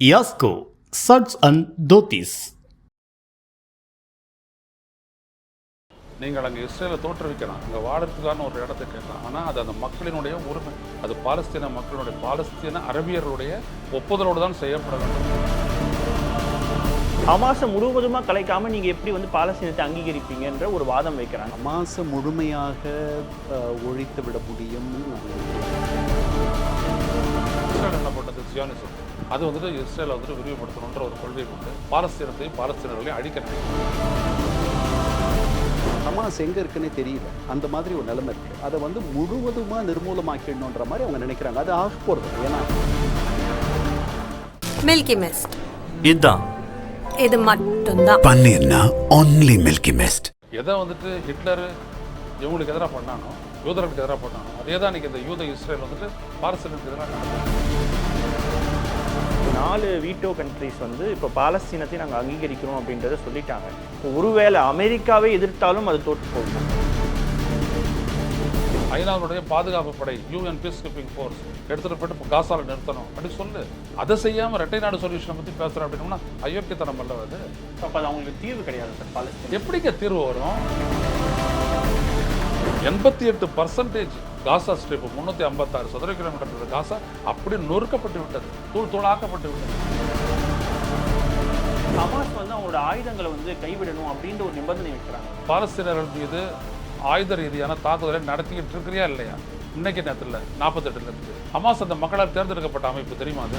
Yasko Shirts and Dhotis. நீங்கள் அங்கே இஸ்ரேலை தோற்றுவிக்கலாம். அங்கே வாழறதுக்கான ஒரு இடத்தை கேட்கலாம். ஆனால் அது அந்த மக்களினுடைய உரிமை. அது பாலஸ்தீன மக்களினுடைய பாலஸ்தீன அரபியர்களுடைய ஒப்புதலோடு தான் செய்யப்பட வேண்டும். ஹமாஸை முழுவதுமாக கலைக்காம நீங்க எப்படி வந்து பாலஸ்தீனத்தை அங்கீகரிப்பீங்கன்ற ஒரு வாதம் வைக்கிறாங்க. ஹமாஸை முழுமையாக ஒழித்து விட. இஸ்ரேல் என்ன பண்ணது? சியானிசம். அது வந்துட்டு இஸ்ரேலை வந்துட்டு விரிவுபடுத்தணுன்ற ஒரு கொள்கை கொண்டு பாலஸ்தீனத்தையும் பாலஸ்தீனர்களையும் அழிக்க ஹமாஸ் எங்க இருக்குன்னே தெரியல. அந்த மாதிரி ஒரு நிலைமை இருக்கு. அதை வந்து முழுவதுமா நிர்மூலமாக்கிடணுன்ற மாதிரி அவங்க நினைக்கிறாங்க. அது ஆக போறது ஏன்னா மில்கி மிஸ்ட் இதான். இது மட்டும்தான். பன்னீர்னா ஒன்லி மில்கி மிஸ்ட் எதை வந்துட்டு ஹிட்லர் இவங்களுக்கு எதிராக பண்ணானோ யூதர்களுக்கு எதிராக பண்ணானோ அதே தான் இன்னைக்கு இந்த யூத இஸ்ரேல் வந்துட்டு பாலஸ்தீனத்துக்கு எதிராக நாலு வீட்டோ கண்ட்ரிஸ் வந்து இப்போ பாலஸ்தீனத்தை நாங்கள் அங்கீகரிக்கிறோம் அப்படின்றத சொல்லிட்டாங்க. இப்போ ஒருவேளை அமெரிக்காவை எதிர்த்தாலும் அது தோற்று போகும். ஐநாவுடைய பாதுகாப்பு படை யூஎன் பீஸ் கீப்பிங் ஃபோர்ஸ் எடுத்துகிட்டு போயிட்டு இப்போ காசால நிறுத்தணும். அப்படி சொல்லு. அதை செய்யாமல் ரெட்டை நாடு சொல்யூஷனை பற்றி பேசுகிறேன் அப்படின்னா அயோக்கியத்தனம் அல்ல அது. அப்போ அது அவங்களுக்கு தீர்வு கிடையாது சார் பாலஸ்தீனம் எப்படிங்க தீர்வு வரும்? எண்பத்தி எட்டு பர்சன்டேஜ் காசா ஸ்ட்ரிப் முந்நூற்றி ஐம்பத்தாறு சதுர கிலோமீட்டர் காசா அப்படி நொறுக்கப்பட்டு விட்டது. தூள் தூளாக்கப்பட்டு விட்டது. ஹமாஸ் வந்து அவங்களோட ஆயுதங்களை வந்து கைவிடணும் அப்படின்ற ஒரு நிபந்தனை வைக்கிறாங்க. பாலஸ்தீனர்கள் மீது ஆயுத ரீதியான தாக்குதலை நடத்திக்கிட்டு இருக்கிறியா இல்லையா? இன்னைக்கு நேரத்தில் நாற்பத்தெட்டுல இருந்து. ஹமாஸ் அந்த மக்களால் தேர்ந்தெடுக்கப்பட்ட அமைப்பு தெரியுமா அது?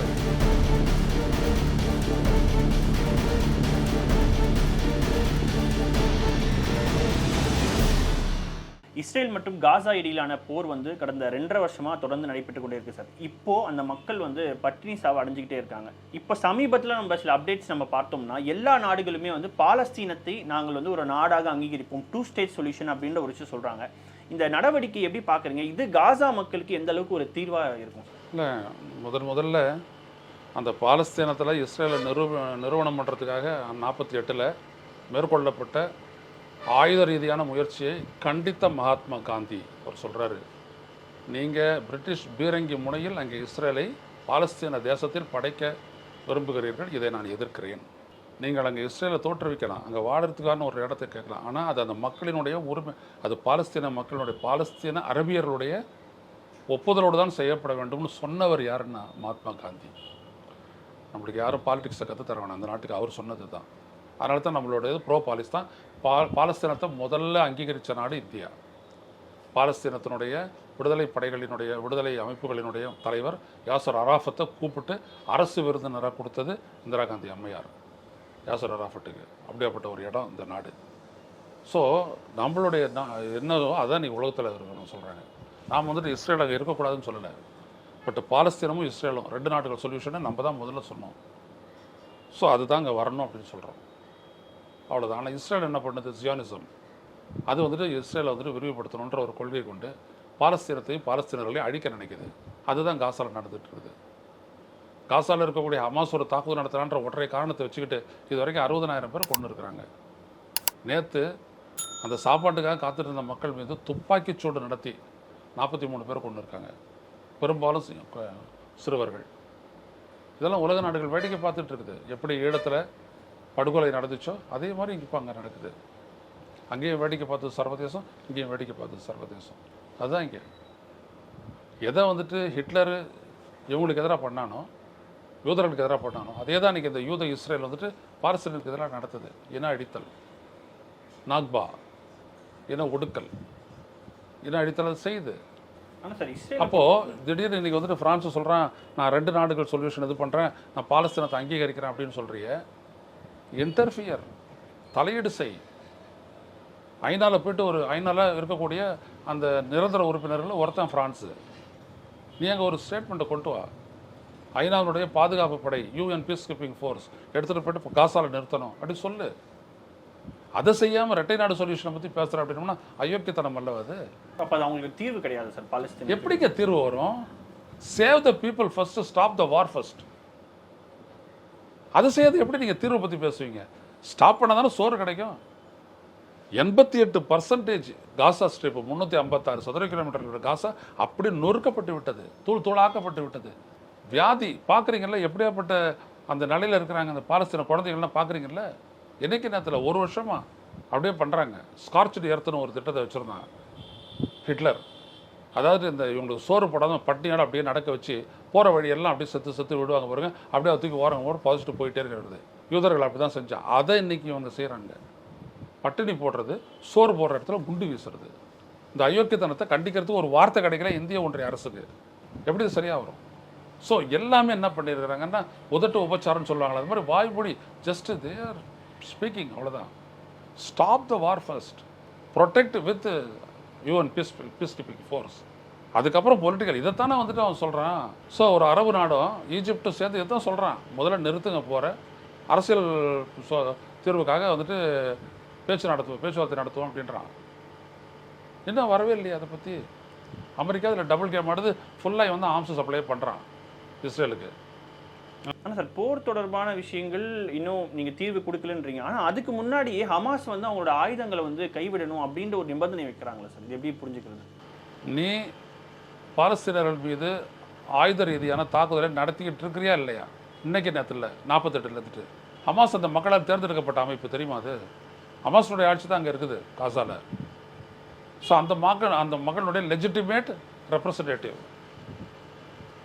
இஸ்ரேல் மற்றும் காசா இடையிலான போர் வந்து கடந்த ரெண்டரை வருஷமாக தொடர்ந்து நடைபெற்று கொண்டே இருக்கு சார். இப்போ அந்த மக்கள் வந்து பட்டினி சாவு அடைஞ்சிக்கிட்டே இருக்காங்க. இப்போ சமீபத்தில் நம்ம சில அப்டேட்ஸ் நம்ம பார்த்தோம்னா எல்லா நாடுகளுமே வந்து பாலஸ்தீனத்தை நாங்கள் வந்து ஒரு நாடாக அங்கீகரிப்போம். டூ ஸ்டேட் சொல்யூஷன் அப்படின்ற ஒரு விஷயம் சொல்கிறாங்க இந்த நடவடிக்கை எப்படி பார்க்குறீங்க? இது காசா மக்களுக்கு எந்த அளவுக்கு ஒரு தீர்வாக இருக்கும்? இல்லை முதன் முதல்ல அந்த பாலஸ்தீனத்தில் இஸ்ரேலை நிறுவ நிறுவனம் பண்ணுறதுக்காக நாற்பத்தி எட்டில் மேற்கொள்ளப்பட்ட ஆயுத ரீதியான முயற்சியை கண்டித்த மகாத்மா காந்தி அவர் சொல்கிறாரு நீங்கள் பிரிட்டிஷ் பீரங்கி முனையில் அங்கே இஸ்ரேலை பாலஸ்தீன தேசத்தில் படைக்க விரும்புகிறீர்கள். இதை நான் எதிர்க்கிறேன். நீங்கள் அங்கே இஸ்ரேலை தோற்றுவிக்கலாம். அங்கே வாழறதுக்கான ஒரு இடத்தை கேட்கலாம். ஆனால் அது அந்த மக்களினுடைய உரிமை அது பாலஸ்தீன மக்களினுடைய பாலஸ்தீன அரபியர்களுடைய ஒப்புதலோடு தான் செய்யப்பட வேண்டும்னு சொன்னவர் யாருன்னா மகாத்மா காந்தி. நம்மளுக்கு யாரும் பாலிடிக்ஸை கற்று தர வேணாம். அந்த நாட்டுக்கு அவர் சொன்னது தான் அதனால தான் நம்மளுடைய ப்ரோ பாலிஸ் தான். பா பாலஸ்தீனத்தை முதல்ல அங்கீகரித்த நாடு இந்தியா. பாலஸ்தீனத்தினுடைய விடுதலை படைகளினுடைய விடுதலை அமைப்புகளினுடைய தலைவர் யாசர் அராஃபத்தை கூப்பிட்டு அரசு விருந்தினராக கொடுத்தது இந்திரா காந்தி அம்மையார். யாசர் அராஃபட்டுக்கு அப்படியாப்பட்ட ஒரு இடம் இந்த நாடு. ஸோ நம்மளுடைய என்னதோ அதான் நீ உலகத்தில் இருக்கணும்னு சொல்கிறாங்க நாம் வந்துட்டு இஸ்ரேல் அங்கே இருக்கக்கூடாதுன்னு சொல்லலை. பட் பாலஸ்தீனமும் இஸ்ரேலும் ரெண்டு நாடுகள் சொல்யூஷனை நம்ம தான் முதல்ல சொன்னோம். ஸோ அதுதான் அங்கே வரணும் அப்படின்னு சொல்கிறோம் அவ்வளோதான் ஆனால் இஸ்ரேல் என்ன பண்ணுது? ஜியானிசம் அது வந்துட்டு இஸ்ரேலை வந்துட்டு விரிவுபடுத்தணுன்ற ஒரு கொள்கை கொண்டு பாலஸ்தீனத்தையும் பாலஸ்தீனர்களையும் அழிக்க நினைக்குது. அதுதான் காசாவில் நடந்துட்டு இருக்குது காசாவில் இருக்கக்கூடிய ஹமாஸ் ஒரு தாக்குதல் நடத்தலான்ற ஒற்றை காரணத்தை வச்சுக்கிட்டு இது வரைக்கும் அறுபதனாயிரம் பேர் கொண்டு இருக்கிறாங்க நேற்று அந்த சாப்பாட்டுக்காக காத்துட்டு இருந்த மக்கள் மீது துப்பாக்கிச் சூடு நடத்தி நாற்பத்தி மூணு பேர் கொண்டு இருக்காங்க பெரும்பாலும் சிறுவர்கள். இதெல்லாம் உலக நாடுகள் வேடிக்கை பார்த்துட்டு இருக்குது எப்படி ஈழத்தில் படுகொலை நடந்துச்சோ அதே மாதிரி இங்கே இப்போ அங்கே நடக்குது. அங்கேயும் வேடிக்கை பார்த்தது சர்வதேசம் இங்கேயும் வேடிக்கை பார்த்தது சர்வதேசம். அதுதான் இங்கே. எதை வந்துட்டு ஹிட்லர் இவங்களுக்கு எதிராக பண்ணானோ யூதர்களுக்கு எதிராக பண்ணானோ அதே தான் இன்றைக்கி இந்த யூத இஸ்ரேல் வந்துட்டு பாரசீகர்களுக்கு எதிராக நடத்துது. இன அடித்தல் நாக்பா இன ஒடுக்கல் இன அடித்தல் அது செய்யுது. ஆனா சார் இஸ்ரேல் அப்போ திடீர்னு இன்னைக்கு வந்துட்டு பிரான்ஸ் சொல்றான் நான் ரெண்டு நாடுகள் சொல்யூஷன் இது பண்றேன் நான் பாலஸ்தீனத்தை அங்கீகரிக்கிறேன் அப்படின்னு சொல்றிய இன்டர்ஃபியர் தலையீடு செய். ஐநால போயிட்டு ஒரு ஐநால இருக்கக்கூடிய அந்த நிரந்தர உறுப்பினர்கள் ஒருத்தன் பிரான்ஸு நீ அங்கே ஒரு ஸ்டேட்மெண்ட்டை கொண்டு வா. ஐநாவுடைய பாதுகாப்பு படை யூஎன் பீஸ் கீப்பிங் ஃபோர்ஸ் எடுத்துகிட்டு போயிட்டு காசால நிறுத்தணும். அப்படி சொல்லு. அதை செய்யாமல் ரெட்டை நாடு சொல்யூஷனை பற்றி பேசுகிற அப்படின்னா அயோக்கியத்தனம் அல்ல அது? அப்போ அது அவங்களுக்கு தீர்வு கிடையாது சார் பாலஸ்தீனம் எப்படிங்க தீர்வு வரும்? Save the people first stop the war first அதை செய்யாது. எப்படி நீங்கள் தீர்வை பற்றி பேசுவீங்க? ஸ்டாப் பண்ணால் தானே சோறு கிடைக்கும். எண்பத்தி எட்டு பர்சன்டேஜ் காசா ஸ்ட்ரிப் முந்நூற்றி ஐம்பத்தாறு சதுர கிலோமீட்டர் காசா அப்படி நொறுக்கப்பட்டு விட்டது. தூள் தூளாக்கப்பட்டு விட்டது. வியாதி பார்க்குறீங்கல்ல எப்படியாப்பட்ட அந்த நிலையில் இருக்கிறாங்க அந்த பாலஸ்தீன குழந்தைகள்லாம் பார்க்குறீங்கல்ல? என்னைக்கு நேரத்தில்? ஒரு வருஷமாக அப்படியே பண்ணுறாங்க ஸ்கார்ச்டு எர்த்துன்னு ஒரு திட்டத்தை வச்சுருந்தாங்க ஹிட்லர். அதாவது இந்த இவங்களுக்கு சோறு போடாமல் பட்டினியோட அப்படியே நடக்க வச்சு போகிற வழியெல்லாம் அப்படியே செத்து செத்து விடுவாங்க பாருங்க. அப்படியே அதை தூக்கி ஓரம் ஓட பதிச்சுட்டு போயிட்டே இருக்கிறது. யூதர்கள் அப்படி தான் செஞ்சான் அதை இன்றைக்கி இவங்க செய்கிறாங்க பட்டினி போடுறது சோறு போடுற இடத்துல குண்டு வீசுறது. இந்த அயோக்கியத்தனத்தை கண்டிக்கிறதுக்கு ஒரு வார்த்தை கிடைக்கல இந்திய ஒன்றிய அரசுக்கு. எப்படி இது சரியாக வரும்? ஸோ எல்லாமே என்ன பண்ணியிருக்கிறாங்கன்னா உதட்டு உபச்சாரம்னு சொல்லுவாங்களே அது மாதிரி வாய்மொழி ஜஸ்ட் தேர் ஸ்பீக்கிங் அவ்வளோதான் stop the war first protect with UN peace peacekeeping force அதுக்கப்புறம் பொலிட்டிக்கல் இதைத்தானே வந்துட்டு அவன் சொல்கிறான் ஸோ ஒரு அரபு நாடும் ஈஜிப்டும் சேர்ந்து இதான் சொல்கிறான் முதல்ல நிறுத்துங்க போகிற அரசியல் தீர்வுக்காக வந்துட்டு பேச்சு நடத்துவோம் பேச்சுவார்த்தை நடத்துவோம் அப்படின்றான். இன்னும் வரவே இல்லையா அதை பற்றி அமெரிக்கா இதில் டபுள் கேம் ஆடுது ஃபுல்லாக வந்து ஆர்ம்ஸ் சப்ளை பண்ணுறான் இஸ்ரேலுக்கு. ஆனால் சார் போர் தொடர்பான விஷயங்கள் இன்னும் நீங்கள் தீர்வு கொடுக்கலன்றீங்க. ஆனால் அதுக்கு முன்னாடியே ஹமாஸ் வந்து அவங்களோட ஆயுதங்களை வந்து கைவிடணும் அப்படின்ற ஒரு நிபந்தனை வைக்கிறாங்களா சார். இது எப்படி புரிஞ்சுக்கிறது? நீ பாலஸ்தீனர்கள் மீது ஆயுத ரீதியான தாக்குதலை நடத்திக்கிட்டு இருக்கிறியா இல்லையா? இன்னைக்கு நேரத்தில் நாற்பத்தெட்டுல இருந்துட்டு. ஹமாஸ் அந்த மக்களால் தேர்ந்தெடுக்கப்பட்ட அமைப்பு தெரியுமா அது? ஹமாஸுடைய ஆட்சி தான் அங்கே இருக்குது காசால. ஸோ அந்த மக்கள் அந்த மக்களுடைய லெஜிட்டிமேட் ரெப்ரசன்டேட்டிவ்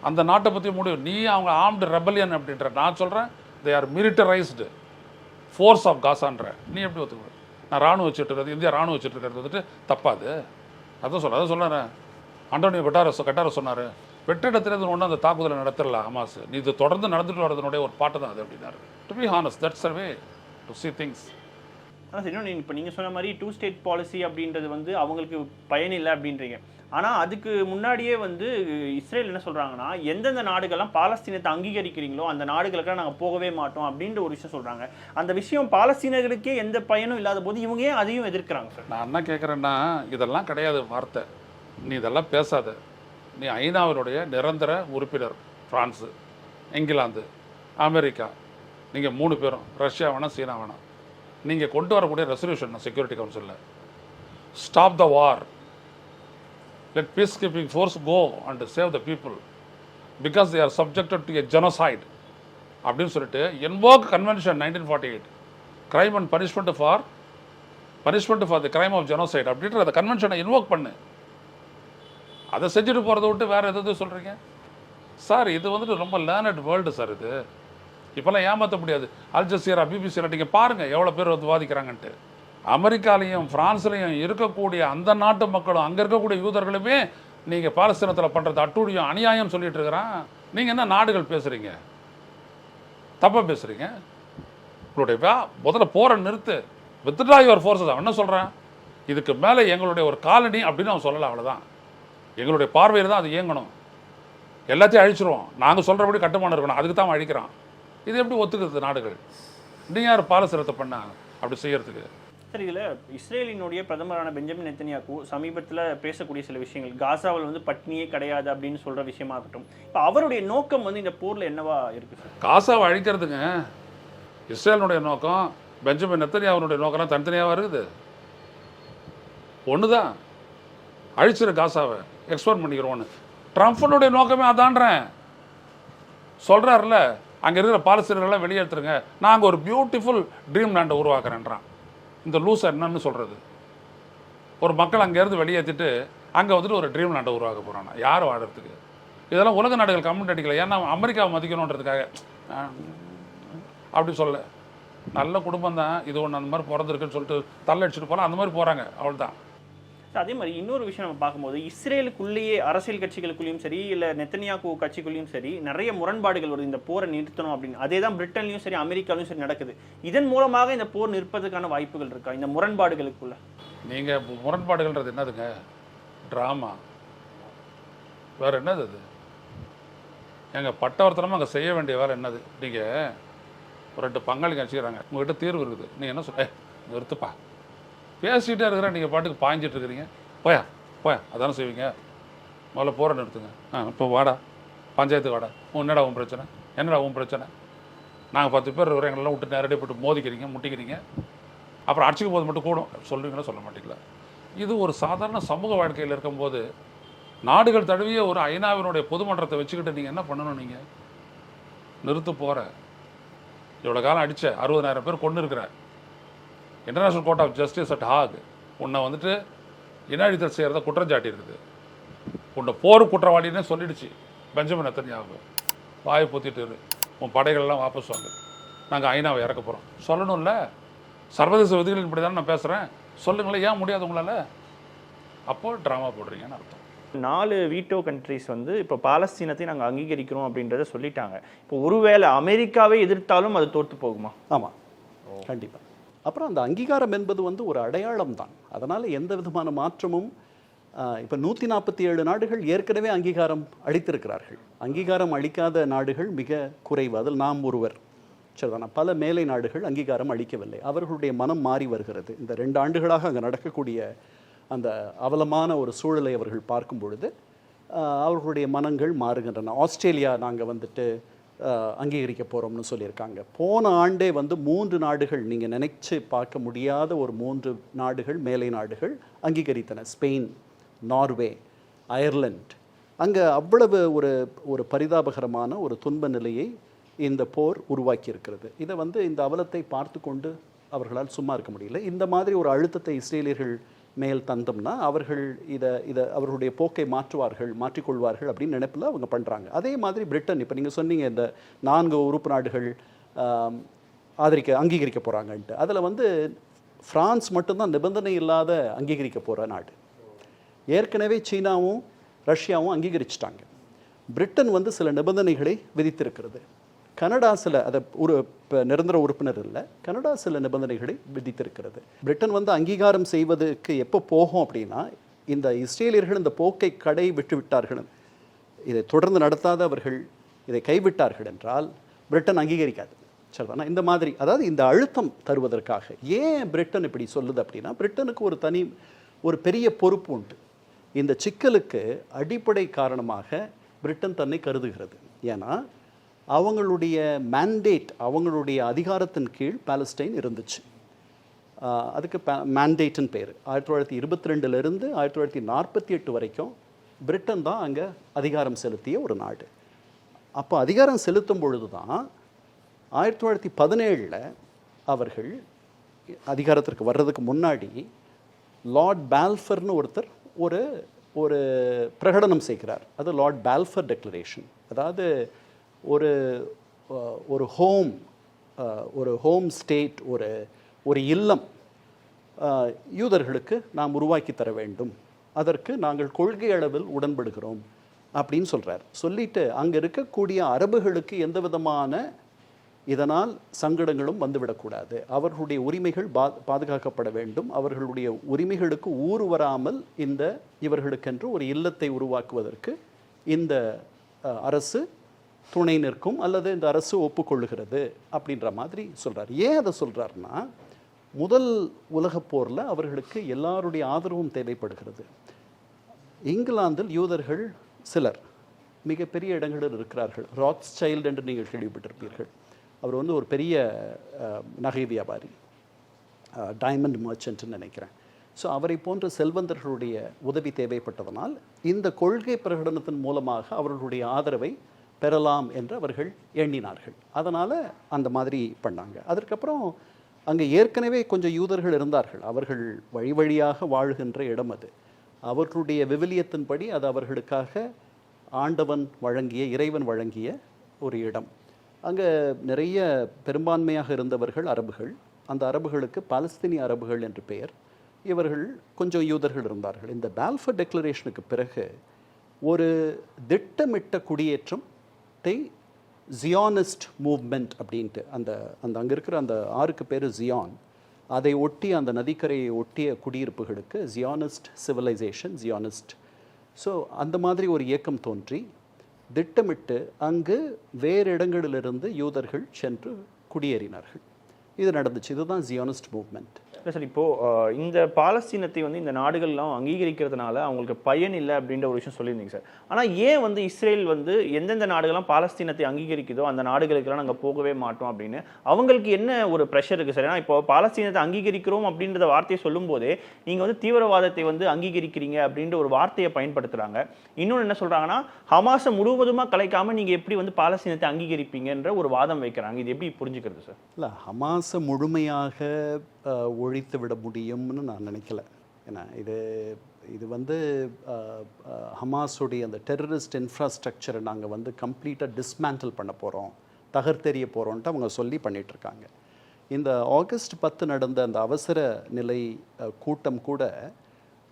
அந்த நாட்டை பற்றி முடியும். நீ அவங்க ஆம்டு ரெபலியன் அப்படின்ற நான் சொல்கிறேன் they are militarised force of காசான்ற நீ எப்படி ஒத்துக்க நான் ராணுவ வச்சுட்டு இருக்கிறது இந்தியா ராணுவ வச்சுட்டு இருக்கிறது வந்துட்டு தப்பாது. அதான் சொல்ல அதான் சொல்லுறேன் அண்டோனியோ கட்டாரஸ் கட்டார சொன்னார் வெற்றிடத்திலிருந்து ஒன்று அந்த தாக்குதலை நடத்திடலாம் ஹமாஸ். நீ இது தொடர்ந்து நடந்துட்டு வரதுனுடைய ஒரு பாட்டு தான் அது அப்படின்னாரு. To be honest that's way to see things ஆனால் இன்னொன்று இப்போ நீங்கள் சொன்ன மாதிரி டூ ஸ்டேட் பாலிசி அப்படின்றது வந்து அவங்களுக்கு பயனில்லை அப்படின்றீங்க. ஆனால் அதுக்கு முன்னாடியே வந்து இஸ்ரேல் என்ன சொல்கிறாங்கன்னா எந்தெந்த நாடுகள்லாம் பாலஸ்தீனத்தை அங்கீகரிக்கிறீங்களோ அந்த நாடுகளுக்கெல்லாம் நாங்கள் போகவே மாட்டோம் அப்படின்ற ஒரு விஷயம் சொல்கிறாங்க அந்த விஷயம் பாலஸ்தீனர்களுக்கே எந்த பயனும் இல்லாத போது இவங்க ஏன் அதையும் எதிர்க்கிறாங்க சார் நான் என்ன கேட்குறேன்னா இதெல்லாம் கிடையாது வார்த்தை. நீ இதெல்லாம் பேசாத. நீ ஐநாவினுடைய நிரந்தர உறுப்பினர் ஃப்ரான்ஸு இங்கிலாந்து அமெரிக்கா. நீங்கள் மூணு பேரும் ரஷ்யா வேணாம் சீனா வேணாம் நீங்கள் கொண்டு வரக்கூடிய ரெசல்யூஷன் செக்யூரிட்டி கவுன்சிலில் stop the war let peacekeeping force go and save the people because they are subjected to a genocide அப்படின்னு சொல்லிட்டு invoke convention nineteen forty eight crime and punishment for punishment for the crime of genocide அப்படின்ற அந்த கன்வென்ஷனை invoke பண்ணு. அதை செஞ்சுட்டு போகிறத விட்டு வேறு எதாவது சொல்கிறீங்க சார் இது வந்துட்டு ரொம்ப லேர்னட் வேர்ல்டு சார் இது. இப்போல்லாம் ஏமாற்ற முடியாது. அல் பிபிசியில் நீங்கள் பாருங்கள் எவ்வளோ பேர் வந்து வாதிக்கிறாங்கன்ட்டு. அமெரிக்காலையும் ஃப்ரான்ஸ்லையும் இருக்கக்கூடிய அந்த நாட்டு மக்களும் அங்கே இருக்கக்கூடிய யூதர்களுமே நீங்கள் பாலஸ்தீனத்தில் பண்ணுறது அட்டூழியம் அநியாயம் சொல்லிட்டு இருக்கிறான். நீங்கள் என்ன நாடுகள் பேசுகிறீங்க தப்பாக பேசுகிறீங்க உங்களுடைய முதல்ல போகிற நிறுத்து. வித்ட்ரா யுவர் ஃபோர்ஸஸ் அவன் என்ன சொல்கிறேன் இதுக்கு மேலே எங்களுடைய ஒரு காலனி அப்படின்னு அவன் சொல்லலை அவ்வளோதான் எங்களுடைய பார்வையில் தான் அது இயங்கணும். எல்லாத்தையும் அழிச்சிருவோம். நாங்கள் சொல்கிறபடி கட்டுமானம் இருக்கணும். அதுக்கு தான் அழிக்கிறான். இது எப்படி ஒத்துக்கிறது நாடுகள்? நீ யார் பாலசிரத்தை பண்ண? அப்படி செய்யறதுக்கு. சார் இஸ்ரேலினுடைய பிரதமரான பெஞ்சமின் நெத்தனியாக்கு சமீபத்தில் பேசக்கூடிய சில விஷயங்கள். காசாவில் வந்து பட்னியே கிடையாது அப்படின்னு சொல்கிற விஷயமா இருக்கட்டும். இப்போ அவருடைய நோக்கம் வந்து இந்த போரில் என்னவா இருக்கு சார்? காசாவை அழிக்கிறதுங்க. இஸ்ரேலினுடைய நோக்கம் பெஞ்சமின் நெத்தனியாவுடைய நோக்கம்லாம் தனித்தனியாக இருக்குது. ஒன்று தான் அழிச்சிரு காசாவை. எக்ஸ்போர்ட் பண்ணிக்கிறோன்னு ட்ரம்ப்னுடைய நோக்கமே அதான்றேன். சொல்கிறாருல அங்கே இருக்கிற பாலஸ்தீனர்கள்லாம் வெளியேற்றுருங்க நாங்கள் ஒரு பியூட்டிஃபுல் ட்ரீம் லேண்டை உருவாக்குறேன்றான். இந்த லூஸ் என்னன்னு சொல்கிறது ஒரு மக்கள் அங்கேருந்து வெளியேற்றிட்டு அங்கே வந்துட்டு ஒரு ட்ரீம் நாட்டை உருவாக்க போகிறான் யார் வாழறதுக்கு? இதெல்லாம் உலக நாடுகள் கமெண்ட் அடிக்கல. ஏன்னா அமெரிக்காவை மதிக்கணுன்றதுக்காக அப்படி சொல்ல நல்ல குடும்பம் தான் இது ஒன்று அந்த மாதிரி பிறந்திருக்குன்னு சொல்லிட்டு தள்ளடிச்சிட்டு போகலாம் அந்த மாதிரி போகிறாங்க அவள் தான் அதே மாதிரி இன்னொரு விஷயம் நம்ம பார்க்கும்போது இஸ்ரேலுக்குள்ளேயே அரசியல் கட்சிகளுக்குள்ளேயும் சரி இல்லை நெத்தனியாக்கு கட்சிக்குள்ளேயும் சரி நிறைய முரண்பாடுகள் வருது. இந்த போரை நிறுத்தணும் அப்படின்னு. அதே தான் பிரிட்டன்லையும் சரி அமெரிக்காலையும் சரி நடக்குது. இதன் மூலமாக இந்த போர் நிற்பதற்கான வாய்ப்புகள் இருக்கா? இந்த முரண்பாடுகளுக்குள்ள. நீங்கள் முரண்பாடுகள்ன்றது என்னதுங்க? ட்ராமா. வேறு என்னது அது? எங்கள் பட்டவர்த்தனமாக அங்கே செய்ய வேண்டிய வேலை என்னது? நீங்கள் ஒரு ரெண்டு பங்காளிங்க வச்சுக்கிறாங்க. உங்கள்கிட்ட தீர்வு இருக்குது. நீ என்ன சொல்ல நிறுத்துப்பா. பேசிகிட்டே இருக்கிறேன். நீங்கள் பாட்டுக்கு பாய்ஞ்சிட்டு இருக்கிறீங்க. போயா போயா. அதானே செய்வீங்க. முதல்ல போகிற நிறுத்துங்க. ஆ இப்போ வாடா. பஞ்சாயத்துக்கு வாடா. உன்னடா என்னடா உன் பிரச்சனை? என்னடா உன் பிரச்சனை? நாங்கள் பத்து பேர் இருக்கிறோம் எங்களெல்லாம் விட்டு நேரடியாக போட்டு மோதிக்கிறீங்க முட்டிக்கிறீங்க. அப்புறம் அடிச்சுக்கும் போது மட்டும் கூடும். சொல்லுவீங்களா சொல்ல மாட்டீங்களா? இது ஒரு சாதாரண சமூக வாழ்க்கையில் இருக்கும்போது நாடுகள் தழுவிய ஒரு ஐநாவினுடைய பொதுமன்றத்தை வச்சுக்கிட்டு நீங்கள் என்ன பண்ணணும் நீங்கள் நிறுத்து போகிற இவ்வளோ காலம் அடித்த அறுபதாயிரம் பேர் கொண்டு இருக்கிற international court of justice at Hague உன்னை வந்துட்டு இன அழித்தல் செய்கிறத குற்றஞ்சாட்டி இருக்குது உன்னை போர் குற்றவாளின்னு சொல்லிடுச்சு பெஞ்சமின் நெத்தன்யாகு. வாயை பொத்திட்டு இரு. உன் படைகள்லாம் வாபஸ் வாங்கு. நாங்கள் ஐநாவை இறக்க போகிறோம் சொல்லணும்ல? சர்வதேச விதிகளின் படி தானே நான் பேசுகிறேன் சொல்லுங்களேன் ஏன் முடியாது உங்களால்? அப்போ ட்ராமா போடுறீங்கன்னு அர்த்தம். நாலு வீட்டோ கண்ட்ரிஸ் வந்து இப்போ பாலஸ்தீனத்தை நாங்கள் அங்கீகரிக்கிறோம் அப்படின்றத சொல்லிட்டாங்க. இப்போ ஒருவேளை அமெரிக்காவே எதிர்த்தாலும் அது தோற்று போகுமா? ஆமாம் கண்டிப்பாக அப்புறம் அந்த அங்கீகாரம் என்பது வந்து ஒரு அடையாளம் தான் அதனால் எந்த விதமான மாற்றமும் இப்போ நூற்றி நாற்பத்தி ஏழு நாடுகள் ஏற்கனவே அங்கீகாரம் அளித்திருக்கிறார்கள். அங்கீகாரம் அளிக்காத நாடுகள் மிக குறைவு. அதில் நாம் ஒருவர். சரிதான? பல மேலை நாடுகள் அங்கீகாரம் அளிக்கவில்லை. அவர்களுடைய மனம் மாறி வருகிறது. இந்த ரெண்டு ஆண்டுகளாக அங்கே நடக்கக்கூடிய அந்த அவலமான ஒரு சூழலை அவர்கள் பார்க்கும் பொழுது அவர்களுடைய மனங்கள் மாறுகின்றன. ஆஸ்திரேலியா நாங்கள் வந்துட்டு அங்கீகரிக்க போகிறோம்னு சொல்லியிருக்காங்க. போன ஆண்டே வந்து மூன்று நாடுகள் நீங்கள் நினைச்சு பார்க்க முடியாத ஒரு மூன்று நாடுகள் மேலை நாடுகள் அங்கீகரித்தன. Spain Norway அயர்லண்ட். அங்கே அவ்வளவு ஒரு ஒரு பரிதாபகரமான ஒரு துன்ப நிலையை இந்த போர் உருவாக்கி இருக்கிறது இதை வந்து இந்த அவலத்தை பார்த்து கொண்டு அவர்களால் சும்மா இருக்க முடியல. இந்த மாதிரி ஒரு அழுத்தத்தை இஸ்ரேலியர்கள் மேல் தந்தோம்னா அவர்கள் இதை இதை அவர்களுடைய போக்கை மாற்றுவார்கள் மாற்றிக்கொள்வார்கள் அப்படின்னு நினைப்பில் அவங்க பண்ணுறாங்க அதே மாதிரி பிரிட்டன் இப்போ நீங்கள் சொன்னீங்க இந்த நான்கு உறுப்பு நாடுகள் ஆதரிக்க அங்கீகரிக்க போகிறாங்கன்ட்டு அதில் வந்து ஃப்ரான்ஸ் மட்டும்தான் நிபந்தனை இல்லாத அங்கீகரிக்க போகிற நாடு. ஏற்கனவே சீனாவும் ரஷ்யாவும் அங்கீகரிச்சிட்டாங்க. பிரிட்டன் வந்து சில நிபந்தனைகளை விதித்திருக்கிறது. கனடா சில அதை ஒரு இப்போ நிரந்தர உறுப்பினர் இல்லை கனடா சில நிபந்தனைகளை விதித்திருக்கிறது. பிரிட்டன் வந்து அங்கீகாரம் செய்வதற்கு எப்போ போகும் அப்படின்னா இந்த இஸ்ரேலியர்கள் இந்த போக்கை கடை விட்டு விட்டார்கள். இதை தொடர்ந்து நடத்தாத அவர்கள் இதை கைவிட்டார்கள் என்றால் பிரிட்டன் அங்கீகரிக்காது. சரிதானா? இந்த மாதிரி அதாவது இந்த அழுத்தம் தருவதற்காக. ஏன் பிரிட்டன் இப்படி சொல்லுது அப்படின்னா பிரிட்டனுக்கு ஒரு தனி ஒரு பெரிய பொறுப்பு உண்டு. இந்த சிக்கலுக்கு அடிப்படை காரணமாக பிரிட்டன் தன்னை கருதுகிறது. ஏன்னா அவங்களுடைய மேண்டேட் அவங்களுடைய அதிகாரத்தின் கீழ் பாலஸ்டைன் இருந்துச்சு. அதுக்கு மேண்டேட்னு பேர். ஆயிரத்தி தொள்ளாயிரத்தி இருபத்தி ரெண்டுலேருந்து ஆயிரத்தி தொள்ளாயிரத்தி நாற்பத்தி எட்டு வரைக்கும் பிரிட்டன் தான் அங்கே அதிகாரம் செலுத்திய ஒரு நாடு. அப்போ அதிகாரம் செலுத்தும் பொழுது தான் ஆயிரத்தி தொள்ளாயிரத்தி பதினேழில் அவர்கள் அதிகாரத்திற்கு வர்றதுக்கு முன்னாடி லார்ட் பால்ஃபர்னு ஒருத்தர் ஒரு ஒரு பிரகடனம் செய்கிறார். அது லார்ட் பால்ஃபர் டெக்ளரேஷன் அதாவது ஒரு ஒரு ஹோம் ஒரு ஹோம் ஸ்டேட் ஒரு ஒரு இல்லம் யூதர்களுக்கு நாம் உருவாக்கி தர வேண்டும். அதற்கு நாங்கள் கொள்கை அளவில் உடன்படுகிறோம் அப்படின்னு சொல்கிறார் சொல்லிட்டு அங்கே இருக்கக்கூடிய அரபுகளுக்கு எந்த விதமான இதனால் சங்கடங்களும் வந்துவிடக்கூடாது அவர்களுடைய உரிமைகள் பா பாதுகாக்கப்பட வேண்டும். அவர்களுடைய உரிமைகளுக்கு ஊறு வராமல் இந்த இவர்களுக்கென்று ஒரு இல்லத்தை உருவாக்குவதற்கு இந்த அரசு துணை நிற்கும் அல்லது இந்த அரசு ஒப்புக்கொள்ளுகிறது அப்படின்ற மாதிரி சொல்கிறார் ஏன் அதை சொல்கிறாருன்னா முதல் உலகப் போரில் அவர்களுக்கு எல்லாருடைய ஆதரவும் தேவைப்படுகிறது. இங்கிலாந்தில் யூதர்கள் சிலர் மிகப்பெரிய இடங்களில் இருக்கிறார்கள். ராட்ஸ் சைல்டு என்று நீங்கள் கேள்விப்பட்டிருப்பீர்கள். அவர் வந்து ஒரு பெரிய நகை வியாபாரி டைமண்ட் மர்ச்சன்ட்னு நினைக்கிறேன். ஸோ அவரை போன்ற செல்வந்தர்களுடைய உதவி தேவைப்பட்டதனால் இந்த கொள்கை பிரகடனத்தின் மூலமாக அவர்களுடைய ஆதரவை பெறலாம் என்று அவர்கள் எண்ணினார்கள். அதனால் அந்த மாதிரி பண்ணாங்க. அதற்கப்புறம் அங்கே ஏற்கனவே கொஞ்சம் யூதர்கள் இருந்தார்கள். அவர்கள் வழி வழியாக வாழ்கின்ற இடம் அது. அவர்களுடைய விவிலியத்தின்படி அது அவர்களுக்காக ஆண்டவன் வழங்கிய இறைவன் வழங்கிய ஒரு இடம். அங்கே நிறைய பெரும்பான்மையாக இருந்தவர்கள் அரபுகள். அந்த அரபுகளுக்கு பாலஸ்தீனிய அரபுகள் என்று பெயர். இவர்கள் கொஞ்சம் யூதர்கள் இருந்தார்கள். இந்த பால்ஃபர் டெக்ளரேஷனுக்கு பிறகு ஒரு திட்டமிட்ட குடியேற்றம் தி ஜியானிஸ்ட் மூவ்மெண்ட் அப்படின்ட்டு அந்த அந்த அங்கே இருக்கிற அந்த ஆறுக்கு பேர் ஜியான் அதை ஒட்டி அந்த நதிக்கரையை ஒட்டிய குடியிருப்புகளுக்கு ஜியானிஸ்ட் சிவிலைசேஷன் ஜியானிஸ்ட் ஸோ அந்த மாதிரி ஒரு இயக்கம் தோன்றி திட்டமிட்டு அங்கு வேறு இடங்களிலிருந்து யூதர்கள் சென்று குடியேறினார்கள். இது நடந்துச்சு. இதுதான் ஜியானிஸ்ட் மூவ்மெண்ட் இல்லை சார் இப்போது இந்த பாலஸ்தீனத்தை வந்து இந்த நாடுகள்லாம் அங்கீகரிக்கிறதுனால அவங்களுக்கு பயன் இல்லை அப்படின்ற ஒரு விஷயம் சொல்லியிருந்தீங்க சார். ஆனால் ஏன் வந்து இஸ்ரேல் வந்து எந்தெந்த நாடுகள்லாம் பாலஸ்தீனத்தை அங்கீகரிக்குதோ அந்த நாடுகளுக்கெல்லாம் நாங்கள் போகவே மாட்டோம் அப்படின்னு அவங்களுக்கு என்ன ஒரு ப்ரெஷர் இருக்குது சார்? ஏன்னா இப்போ பாலஸ்தீனத்தை அங்கீகரிக்கிறோம் அப்படின்றத வார்த்தையை சொல்லும்போதே நீங்கள் வந்து தீவிரவாதத்தை வந்து அங்கீகரிக்கிறீங்க அப்படின்ற ஒரு வார்த்தையை பயன்படுத்துகிறாங்க இன்னொன்று என்ன சொல்கிறாங்கன்னா ஹமாஸை முழுவதுமாக கலைக்காமல் நீங்கள் எப்படி வந்து பாலஸ்தீனத்தை அங்கீகரிப்பீங்கன்ற ஒரு வாதம் வைக்கிறாங்க. இது எப்படி புரிஞ்சுக்கிறது சார்? இல்லை ஹமாஸை முழுமையாக ஒழித்து விட முடியும்னு நான் நினைக்கல. ஏன்னா இது இது வந்து ஹமாஸுடைய அந்த டெரரிஸ்ட் இன்ஃப்ராஸ்ட்ரக்சரை நாங்கள் வந்து கம்ப்ளீட்டாக டிஸ்மேண்டில் பண்ண போகிறோம் தகர்த்தெறிய போகிறோன்ட்டு அவங்க சொல்லி பண்ணிகிட்ருக்காங்க இருக்காங்க இந்த ஆகஸ்ட் பத்து நடந்த அந்த அவசர நிலை கூட்டம் கூட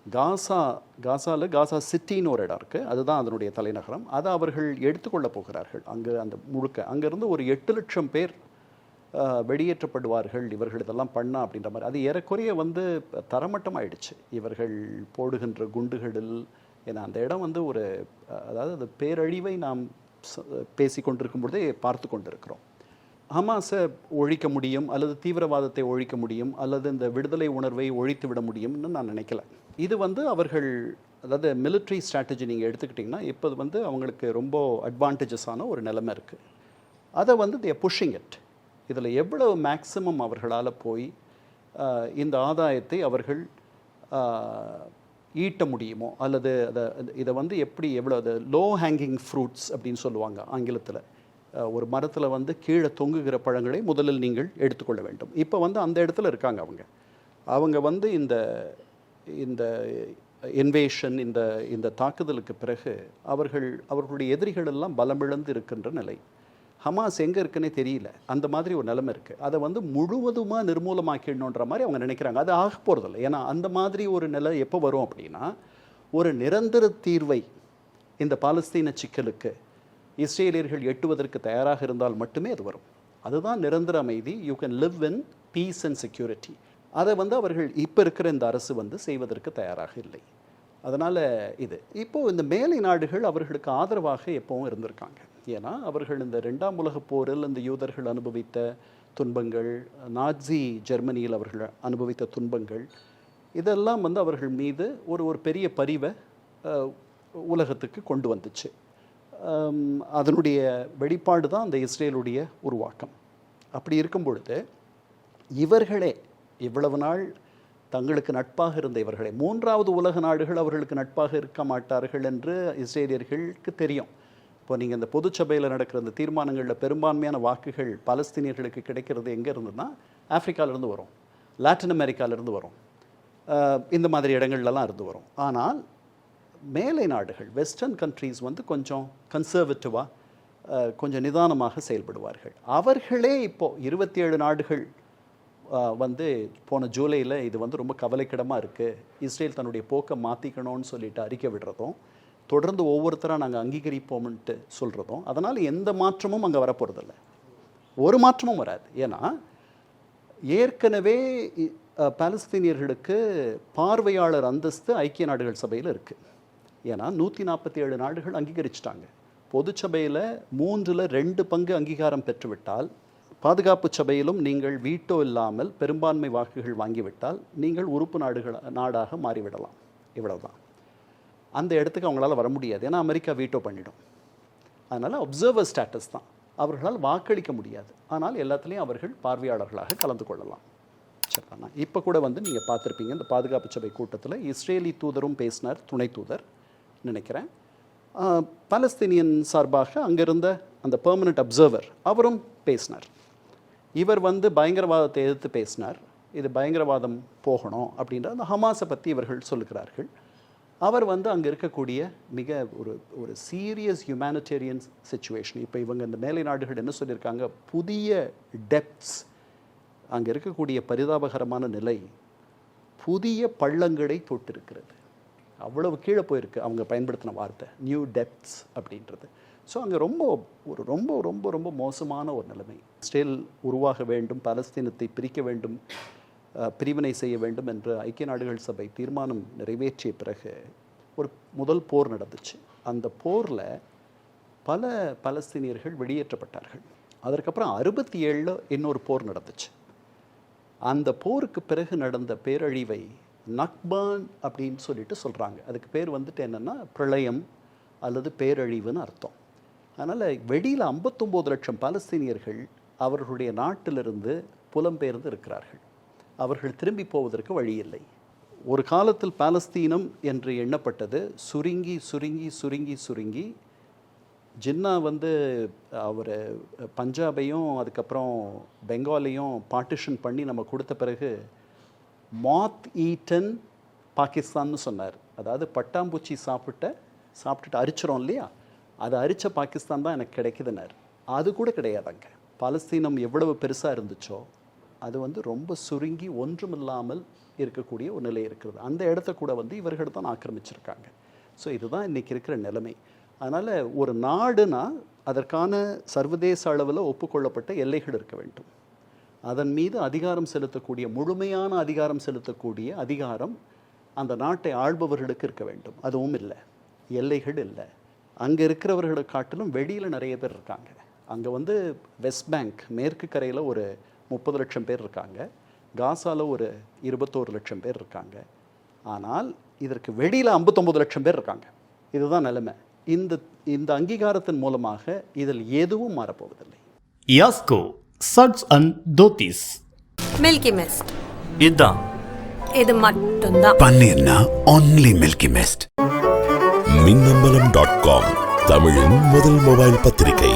காசா காசாவில் காசா சிட்டின்னு ஒரு இடம் இருக்குது அதுதான் அதனுடைய தலைநகரம். அதை அவர்கள் எடுத்துக்கொள்ள போகிறார்கள். அங்கே அந்த முழுக்க அங்கேருந்து ஒரு எட்டு லட்சம் பேர் வெளியேற்றப்படுவார்கள் இவர்கள் இதெல்லாம் பண்ணா அப்படின்ற மாதிரி. அது ஏறக்குறைய வந்து தரமட்டம் ஆயிடுச்சு இவர்கள் போடுகின்ற குண்டுகளில் ஏன்னா அந்த இடம் வந்து ஒரு அதாவது அந்த பேரழிவை நாம் பேசி கொண்டிருக்கும் பொழுதே பார்த்து கொண்டிருக்கிறோம். ஹமாஸை ஒழிக்க முடியும் அல்லது தீவிரவாதத்தை ஒழிக்க முடியும் அல்லது இந்த விடுதலை உணர்வை ஒழித்து விட முடியும்னு நான் நினைக்கல. இது வந்து அவர்கள் அதாவது மிலிட்ரி ஸ்ட்ராட்டஜி நீங்கள் எடுத்துக்கிட்டிங்கன்னா இப்போ வந்து அவங்களுக்கு ரொம்ப அட்வான்டேஜஸான ஒரு நிலைமை இருக்குது அதை வந்து தே புஷிங் இட் இதில் எவ்வளவு மேக்ஸிமம் அவர்களால் போய் இந்த ஆதாயத்தை அவர்கள் ஈட்ட முடியுமோ? அல்லது அதை இதை வந்து எப்படி எவ்வளோ அது லோ ஹேங்கிங் ஃப்ரூட்ஸ் அப்படின்னு சொல்லுவாங்க ஆங்கிலத்தில். ஒரு மரத்தில் வந்து கீழே தொங்குகிற பழங்களை முதலில் நீங்கள் எடுத்துக்கொள்ள வேண்டும். இப்போ வந்து அந்த இடத்துல இருக்காங்க அவங்க. அவங்க வந்து இந்த இந்த இன்வேஷன் இந்த இந்த தாக்குதலுக்கு பிறகு அவர்கள் அவர்களுடைய எதிரிகள் எல்லாம் பலமிழந்து இருக்கின்ற நிலை. ஹமாஸ் எங்கே இருக்குன்னே தெரியல. அந்த மாதிரி ஒரு நிலைமை இருக்குது அதை வந்து முழுவதுமாக நிர்மூலமாக்கிடணுன்ற மாதிரி அவங்க நினைக்கிறாங்க. அது ஆக போகிறதில்ல ஏன்னா அந்த மாதிரி ஒரு நிலை எப்போ வரும் அப்படின்னா ஒரு நிரந்தர தீர்வை இந்த பாலஸ்தீன சிக்கலுக்கு இஸ்ரேலியர்கள் எட்டுவதற்கு தயாராக இருந்தால் மட்டுமே அது வரும். அதுதான் நிரந்தர அமைதி. You can live in peace and security அதை வந்து அவர்கள் இப்போ இருக்கிற இந்த அரசு வந்து செய்வதற்கு தயாராக இல்லை. அதனால் இது. இப்போது இந்த மேலை நாடுகள் அவர்களுக்கு ஆதரவாக எப்பவும் இருந்திருக்காங்க. ஏன்னா அவர்கள் இந்த ரெண்டாம் உலகப் போரில் இந்த யூதர்கள் அனுபவித்த துன்பங்கள் நாட்சி ஜெர்மனியில் அவர்கள் அனுபவித்த துன்பங்கள் இதெல்லாம் வந்து அவர்கள் மீது ஒரு ஒரு பெரிய பரிவை உலகத்துக்கு கொண்டு வந்துச்சு. அதனுடைய வெளிப்பாடு தான் அந்த இஸ்ரேலுடைய உருவாக்கம். அப்படி இருக்கும் பொழுது இவர்களே இவ்வளவு நாள் தங்களுக்கு நட்பாக இருந்த இவர்களே மூன்றாவது உலக நாடுகள் அவர்களுக்கு நட்பாக இருக்க மாட்டார்கள் என்று இஸ்ரேலியர்களுக்கு தெரியும். இப்போ நீங்கள் இந்த பொதுச்சபையில் நடக்கிற இந்த தீர்மானங்களில் பெரும்பான்மையான வாக்குகள் பலஸ்தீனியர்களுக்கு கிடைக்கிறது எங்கே இருந்துன்னா ஆப்பிரிக்காவிலேருந்து வரும். லாட்டின் அமெரிக்காவிலேருந்து வரும். இந்த மாதிரி இடங்கள்லலாம் இருந்து வரும். ஆனால் மேலை நாடுகள் வெஸ்டர்ன் கண்ட்ரீஸ் வந்து கொஞ்சம் கன்சர்வேட்டிவாக கொஞ்சம் நிதானமாக செயல்படுவார்கள். அவர்களே இப்போது இருபத்தி ஏழு நாடுகள் வந்து போன ஜூலையில் இது வந்து ரொம்ப கவலைக்கிடமாக இருக்குது இஸ்ரேல் தன்னுடைய போக்கை மாற்றிக்கணும்னு சொல்லிட்டு அறிக்கை விடுறதும் தொடர்ந்து ஒவ்வொருத்தராக நாங்கள் அங்கீகரிப்போம்ன்ட்டு சொல்கிறதும் அதனால் எந்த மாற்றமும் அங்கே வரப்போகிறதில்ல ஒரு மாற்றமும் வராது. ஏன்னா ஏற்கனவே பாலஸ்தீனியர்களுக்கு பார்வையாளர் அந்தஸ்து ஐக்கிய நாடுகள் சபையில் இருக்குது ஏன்னா நூற்றி நாற்பத்தி ஏழு நாடுகள் அங்கீகரிச்சிட்டாங்க. பொதுச்சபையில் மூன்றில் ரெண்டு பங்கு அங்கீகாரம் பெற்றுவிட்டால் பாதுகாப்பு சபையிலும் நீங்கள் வீட்டோ இல்லாமல் பெரும்பான்மை வாக்குகள் வாங்கிவிட்டால் நீங்கள் உறுப்பு நாடுகள் நாடாக மாறிவிடலாம். இவ்வளவுதான். அந்த இடத்துக்கு அவங்களால வர முடியாது. ஏன்னா அமெரிக்கா வீட்டோ பண்ணிடும். அதனால் அப்சர்வர் ஸ்டேட்டஸ் தான். அவர்களால் வாக்களிக்க முடியாது. ஆனால் எல்லாத்துலேயும் அவர்கள் பார்வையாளர்களாக கலந்து கொள்ளலாம். சரிண்ணா இப்போ கூட வந்து நீங்கள் பார்த்துருப்பீங்க இந்த பாதுகாப்பு சபை கூட்டத்தில் இஸ்ரேலி தூதரும் பேசினார் துணை தூதர். நினைக்கிறேன். பாலஸ்தீனியன் சார்பாக அங்கிருந்த அந்த பெர்மனண்ட் அப்சர்வர் அவரும் பேசினார். இவர் வந்து பயங்கரவாதத்தை எதிர்த்து பேசினார். இது பயங்கரவாதம் போகணும் அப்படின்ற அந்த ஹமாஸை பற்றி இவர்கள் சொல்லுகிறார்கள். அவர் வந்து அங்கே இருக்கக்கூடிய மிக ஒரு ஒரு சீரியஸ் ஹியூமானிட்டேரியன் சுச்சுவேஷன் இப்போ இவங்க இந்த மேலை நாடுகள் என்ன சொல்லியிருக்காங்க? புதிய டெப்த்ஸ் அங்கே இருக்கக்கூடிய பரிதாபகரமான நிலை புதிய பள்ளங்களை தொட்டிருக்கிறது. அவ்வளவு கீழே போயிருக்கு அவங்க பயன்படுத்தின வார்த்தை நியூ டெப்த்ஸ் அப்படின்றது. ஸோ அங்கே ரொம்ப ஒரு ரொம்ப ரொம்ப ரொம்ப மோசமான ஒரு நிலைமை. ஸ்டேல் உருவாக வேண்டும் பலஸ்தீனத்தை பிரிக்க வேண்டும். பிரிவினை செய்ய வேண்டும் என்று ஐக்கிய நாடுகள் சபை தீர்மானம் நிறைவேற்றிய பிறகு ஒரு முதல் போர் நடந்துச்சு. அந்த போரில் பல பலஸ்தீனியர்கள் வெளியேற்றப்பட்டார்கள். அதற்கப்புறம் அறுபத்தி ஏழில் இன்னொரு போர் நடந்துச்சு. அந்த போருக்கு பிறகு நடந்த பேரழிவை நக்பான் அப்படின்னு சொல்லிட்டு சொல்கிறாங்க அதுக்கு பேர் வந்துட்டு என்னென்னா பிரளயம் அல்லது பேரழிவுன்னு அர்த்தம். அதனால் வெளியில் 59 லட்சம் பாலஸ்தீனியர்கள் அவர்களுடைய நாட்டிலிருந்து புலம்பெயர்ந்து இருக்கிறார்கள். அவர்கள் திரும்பி போவதற்கு வழி இல்லை ஒரு காலத்தில் பாலஸ்தீனம் என்று எண்ணப்பட்டது. சுருங்கி சுருங்கி சுருங்கி சுருங்கி. ஜின்னா வந்து அவர் பஞ்சாபையும் அதுக்கப்புறம் பெங்காலையும் பார்ட்டிஷன் பண்ணி நம்ம கொடுத்த பிறகு மாத் ஈட்டன் பாகிஸ்தான்னு சொன்னார். அதாவது பட்டாம்பூச்சி சாப்பிட்ட சாப்பிட்டுட்டு அரிச்சிரும் இல்லையா? அது அரிச்ச பாகிஸ்தான் தான் எனக்கு கிடைக்குதுன்னார். அது கூட கிடையாதுங்க பாலஸ்தீனம் எவ்வளவு பெருசாக இருந்துச்சோ அது வந்து ரொம்ப சுருங்கி ஒன்றுமில்லாமல் இருக்கக்கூடிய ஒரு நிலை இருக்கிறது. அந்த இடத்த கூட வந்து இவர்கள் தான் ஆக்கிரமிச்சிருக்காங்க. ஸோ இதுதான் இன்றைக்கி இருக்கிற நிலைமை. அதனால் ஒரு நாடுனா அதற்கான சர்வதேச அளவில் ஒப்புக்கொள்ளப்பட்ட எல்லைகள் இருக்க வேண்டும். அதன் மீது அதிகாரம் செலுத்தக்கூடிய முழுமையான அதிகாரம் செலுத்தக்கூடிய அதிகாரம் அந்த நாட்டை ஆள்பவர்களுக்கு இருக்க வேண்டும். அதுவும் இல்லை. எல்லைகள் இல்லை. அங்கே இருக்கிறவர்களை காட்டிலும் வெளியில் நிறைய பேர் இருக்காங்க. அங்கே வந்து வெஸ்ட் பேங்க் மேற்கு கரையில் ஒரு முப்பது லட்சம் பேர் இருக்காங்க. காசால ஒரு இருபத்தோரு லட்சம் பேர் இருக்காங்க. ஆனால் இதற்கு வெளியில் 59 லட்சம் பேர் இருக்காங்க. இதுதான் நிலைமை. இந்த இந்த அங்கீகாரத்தின் மூலமாக இதில் எதுவும் மாறப்போவதில்லை. Yasco shirts and dhotis. Milky Mist இதுதான். இது மட்டும்தான். பன்னீர்னா only Milky Mist. Minnambalam dot com தமிழின் முதல் மொபைல் பத்திரிகை.